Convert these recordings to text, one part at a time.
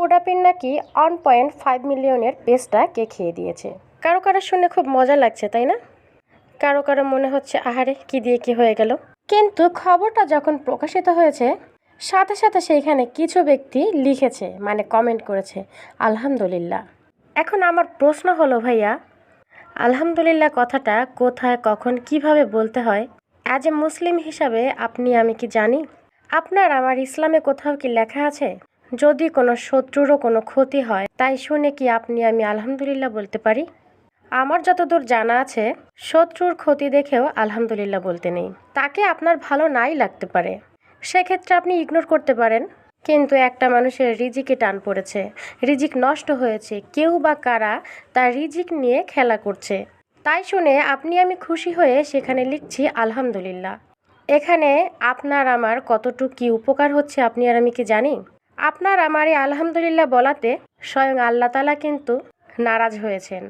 পোডাপিন নাকি one point five মিলিয়নের পেস্টটা কে খেয়ে দিয়েছে? কারও কারও শুনে খুব মজা লাগছে, তাই না? কারও কারও মনে হচ্ছে, আহারে, কি দিয়ে কি হয়ে গেল? কিন্তু খবরটা যখন প্রকাশিত হয়েছে, সাথে সাথে সেইখানে কিছু ব্যক্তি লিখেছে মানে কমেন্ট করেছে, আলহামদুলিল্লাহ। এখন আমার প্রশ্ন হলো, ভাইয়া, আলহামদুলিল্লাহ কথাটা কোথায়, কখন, কীভাবে বলতে হয়? অ্যাজ এ মুসলিম হিসাবে আপনি, আমি কি জানি? আপনার আমার ইসলামে কোথাও কি লেখা আছে? যদি কোনো শত্রুরও কোনো ক্ষতি হয়, তাই শুনে কি আপনি আমি আলহামদুলিল্লাহ বলতে পারি? আমার যতদূর জানা আছে, শত্রুর ক্ষতি দেখেও আলহামদুলিল্লাহ বলতে নেই। তাকে আপনার ভালো নাই লাগতে পারে। সেক্ষেত্রে আপনি ইগনোর করতে পারেন। কিন্তু একটা মানুষের রিজিকে টান পড়েছে। রিজিক নষ্ট হয়েছে। কেউ বা কারা তার রিজিক নিয়ে খেলা করছে। তাই শুনে আপনি আমি খুশি হয়ে সেখানে লিখছি, আলহামদুলিল্লাহ। এখানে আপনার আমার কতটুকু কি উপকার হচ্ছে আপনি আর আমি কি জানি? আপনার আমার এই আলহামদুলিল্লাহ বলাতে স্বয়ং আল্লাহ তালা কিন্তু নারাজ হয়েছেন।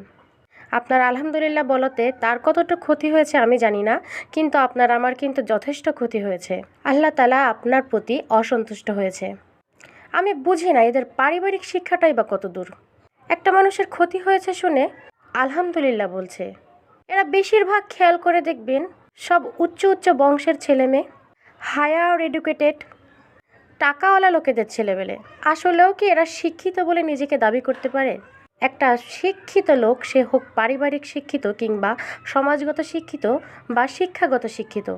আপনার আলহামদুলিল্লাহ বলতে তার কতটুকু ক্ষতি হয়েছে আমি জানি না, কিন্তু আপনার আমার কিন্তু যথেষ্ট ক্ষতি হয়েছে। আল্লাহ তালা আপনার প্রতি অসন্তুষ্ট হয়েছে। আমি বুঝি না এদের পারিবারিক শিক্ষাটাই বা কত দূর একটা মানুষের ক্ষতি হয়েছে শুনে আলহামদুলিল্লাহ বলছে। এরা বেশিরভাগ খেয়াল করে দেখবেন, সব উচ্চ উচ্চ বংশের ছেলে মেয়ে হায়ার এডুকেটেড টাকাওয়ালা লোকেদের ছেলেবেলে। আসলেও কি এরা শিক্ষিত বলে নিজেকে দাবি করতে পারে? একটা শিক্ষিত লোক, সে হোক পারিবারিক শিক্ষিত কিংবা সমাজগত শিক্ষিত বা শিক্ষাগত শিক্ষিত,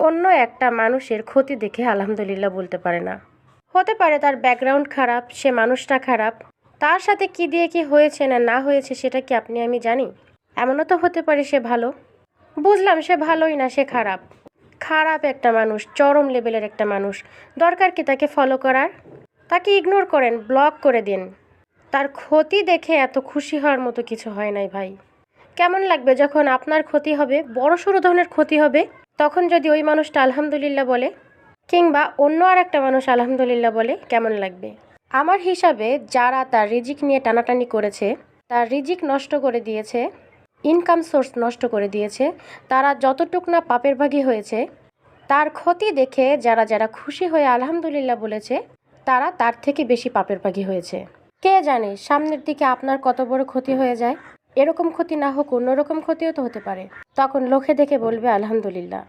অন্য একটা মানুষের ক্ষতি দেখে আলহামদুলিল্লাহ বলতে পারে না। হতে পারে তার ব্যাকগ্রাউন্ড খারাপ, সে মানুষটা খারাপ। তার সাথে কি দিয়ে কি হয়েছে না না হয়েছে সেটা কি আপনি আমি জানি? এমনও তো হতে পারে সে ভালো। বুঝলাম সে ভালোই না, সে খারাপ। খারাপ একটা মানুষ, চরম লেভেলের একটা মানুষ। দরকার কি তাকে ফলো করার? তাকে ইগনোর করেন ব্লক করে দিন। তার ক্ষতি দেখে এত খুশি হওয়ার মতো কিছু হয় নাই ভাই। কেমন লাগবে যখন আপনার ক্ষতি হবে, বড় সড়ো ধরনের ক্ষতি হবে? তখন যদি ওই মানুষটা আলহামদুলিল্লাহ বলে, কিংবা অন্য আর একটা মানুষ আলহামদুলিল্লাহ বলে, কেমন লাগবে? আমার হিসাবে যারা তার রিজিক নিয়ে টানাটানি করেছে, তার রিজিক নষ্ট করে দিয়েছে ইনকাম সোর্স নষ্ট করে দিয়েছে, তারা যতটুক না পাপের ভাগী হয়েছে, তার ক্ষতি দেখে যারা যারা খুশি হয়ে আলহামদুলিল্লাহ বলেছে, তারা তার থেকে বেশি পাপের ভাগী হয়েছে। কে জানে, সামনের দিকে আপনার কত বড় ক্ষতি হয়ে যায়? এরকম ক্ষতি না হোক, অন্যরকম ক্ষতিও তো হতে পারে। তখন লোকে দেখে বলবে, আলহামদুলিল্লাহ।